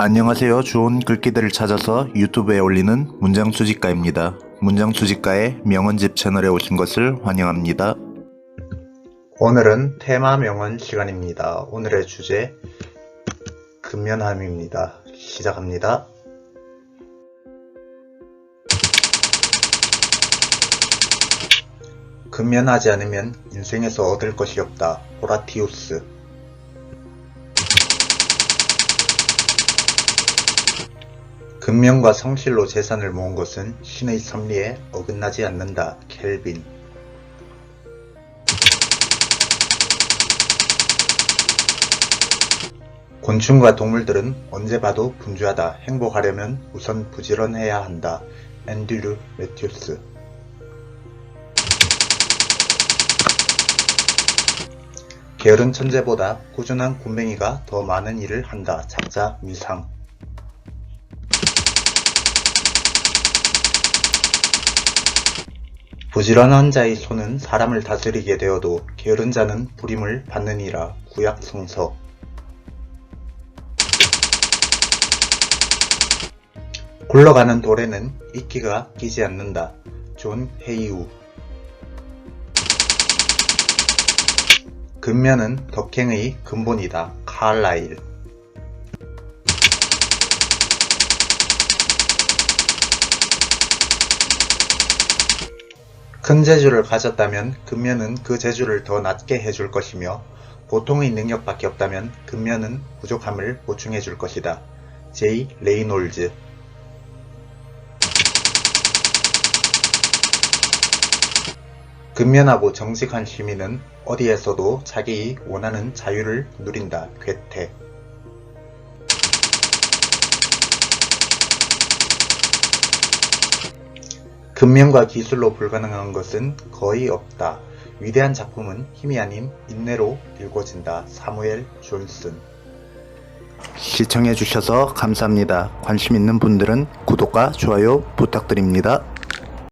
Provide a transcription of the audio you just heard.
안녕하세요. 좋은 글귀들을 찾아서 유튜브에 올리는 문장 수집가입니다. 문장 수집가의 명언집 채널에 오신 것을 환영합니다. 오늘은 테마 명언 시간입니다. 오늘의 주제 근면함입니다. 시작합니다. 근면하지 않으면 인생에서 얻을 것이 없다. 호라티우스 근면과 성실로 재산을 모은 것은 신의 섭리에 어긋나지 않는다. 켈빈 곤충과 동물들은 언제 봐도 분주하다. 행복하려면 우선 부지런해야 한다. 앤드류 매튜스 게으른 천재보다 꾸준한 군뱅이가 더 많은 일을 한다. 작자 미상 부지런한 자의 손은 사람을 다스리게 되어도 게으른 자는 부림을 받느니라. 구약 성서 굴러가는 돌에는 이끼가 끼지 않는다. 존 헤이우 근면은 덕행의 근본이다. 칼라일 큰 재주를 가졌다면 근면은 그 재주를 더 낮게 해줄 것이며 보통의 능력밖에 없다면 근면은 부족함을 보충해 줄 것이다. 제이 레이놀즈 근면하고 정직한 시민은 어디에서도 자기 원하는 자유를 누린다. 괴테 근면과 기술로 불가능한 것은 거의 없다. 위대한 작품은 힘이 아닌 인내로 이루어진다. 사무엘 존슨 시청해주셔서 감사합니다. 관심 있는 분들은 구독과 좋아요 부탁드립니다.